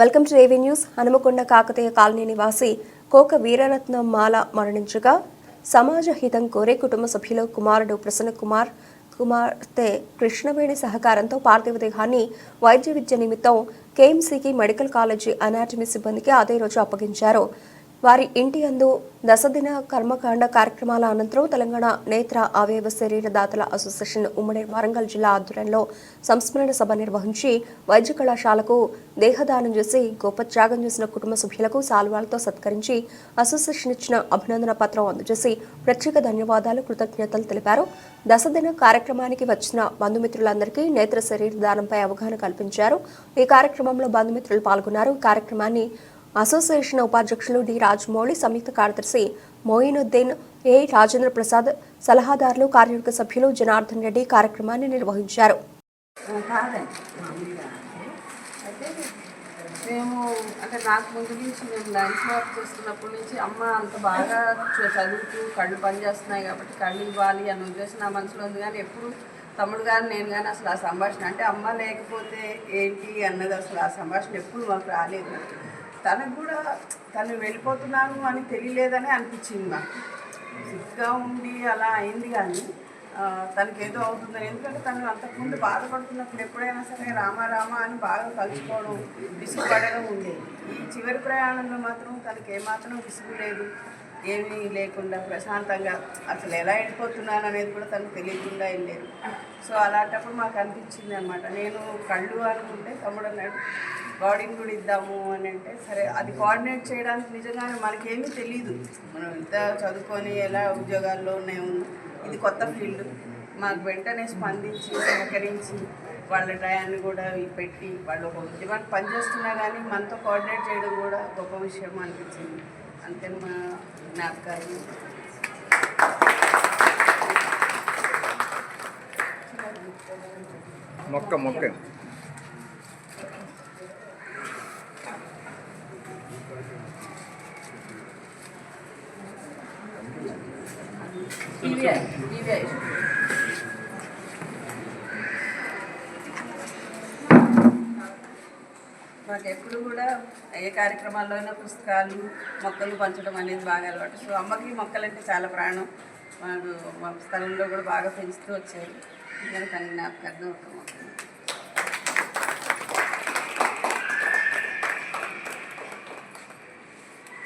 Welcome to AV news. Hanumakonda Kakatiya colony నివాసి కోక వీరరత్నం మాల మరణించగా సమాజ హితం కోరే కుటుంబ సభ్యులు కుమారుడు ప్రసన్న కుమార్ కుమార్తె కృష్ణవేణి సహకారంతో పార్థివదేహాన్ని వైద్య విద్య నిమిత్తం కేఎంసీకి మెడికల్ కాలేజీ అనాటమీ సిబ్బందికి అదే రోజు అప్పగించారు. వారి ఇంటి అందు దశదిన కర్మకాండ కార్యక్రమాల అనంతరం తెలంగాణ నేత్ర అవయవ శరీర దాతల అసోసియేషన్ ఉమ్మడి వరంగల్ జిల్లా ఆధ్వర్యంలో సంస్మరణ సభ నిర్వహించి వైద్య కళాశాలకు దేహదానం చేసి గొప్ప త్యాగం చేసిన కుటుంబ సభ్యులకు సాల్వాలతో సత్కరించి అసోసియేషన్ ఇచ్చిన అభినందన పత్రం అందజేసి ప్రత్యేక ధన్యవాదాలు కృతజ్ఞతలు తెలిపారు. దశదిన కార్యక్రమానికి వచ్చిన బంధుమిత్రులందరికీ నేత్ర శరీర దానంపై అవగాహన కల్పించారు. ఈ కార్యక్రమంలో బంధుమిత్రులు పాల్గొన్నారు. కార్యక్రమాన్ని అసోసియేషన్ ఉపాధ్యక్షులు డి రాజమౌళి సంయుక్త కార్యదర్శి మోయినుద్దీన్ ఏ రాజేంద్ర ప్రసాద్ సలహాదారులు కార్యవర్గ సభ్యులు జనార్దన్ రెడ్డి కార్యక్రమాన్ని నిర్వహించారు. అయితే మేము అంటే నాకు ముందు నుంచి మేము డాన్స్ వర్క్ చేస్తున్నప్పటి నుంచి అమ్మ అంత బాగా చదువుతూ కళ్ళు పనిచేస్తున్నాయి కాబట్టి కళ్ళు ఇవ్వాలి అని ఉద్దేశం నా మనసులో ఉంది. కానీ ఎప్పుడు తమ్ముడు కానీ నేను కానీ అసలు ఆ సంభాషణ అంటే అమ్మ లేకపోతే ఏంటి అన్నది అసలు ఆ సంభాషణ ఎప్పుడు మాకు రాలేదు. తనకు కూడా తను వెళ్ళిపోతున్నాను అని తెలియలేదని అనిపించింది నాకు సిగ్గా ఉండి అలా అయింది కానీ తనకేదో తనకి ఏదో అవుతుందని ఎందుకంటే తను అంతకుముందు బాధపడుతున్నప్పుడు ఎప్పుడైనా సరే రామ రామ అని బాగా కలుసుకోవడం విసుగుపడడం ఉండేది. ఈ చివరి ప్రయాణంలో మాత్రం తనకి ఏమాత్రం విసుగు లేదు. ఏమీ లేకుండా ప్రశాంతంగా అసలు ఎలా వెళ్ళిపోతున్నాను అనేది కూడా తనకు తెలియకుండా వెళ్ళేది సో అలాంటప్పుడు మాకు అనిపించింది అనమాట నేను కళ్ళు అనుకుంటే తమ్ముడు అన్నాడు బాడీని కూడా ఇద్దాము అని అంటే సరే అది కోఆర్డినేట్ చేయడానికి నిజంగానే మనకేమీ తెలియదు మనం ఇంత చదువుకొని ఎలా ఉద్యోగాల్లో ఉన్నాము? ఇది కొత్త ఫీల్డ్ మాకు వెంటనే స్పందించి సహకరించి వాళ్ళ టయాన్ని కూడా పెట్టి వాళ్ళు ఒక ఉద్యమానికి పనిచేస్తున్నా కానీ మనతో కోఆర్డినేట్ చేయడం కూడా గొప్ప విషయం అనిపించింది. అంతే మా జ్ఞాపకాలు మొక్క మొక్క టీవీ టీవీ మాకు ఎప్పుడు కూడా ఏ కార్యక్రమాల్లో అయినా పుస్తకాలు మొక్కలు పంచడం అనేది బాగా అలవాటు. సో అమ్మకి మొక్కలంటే చాలా ప్రాణం. మాకు మా స్థలంలో కూడా బాగా పెంచుతూ వచ్చారు. దానికి అన్ని జ్ఞాపకార్థం ఒక మొక్క.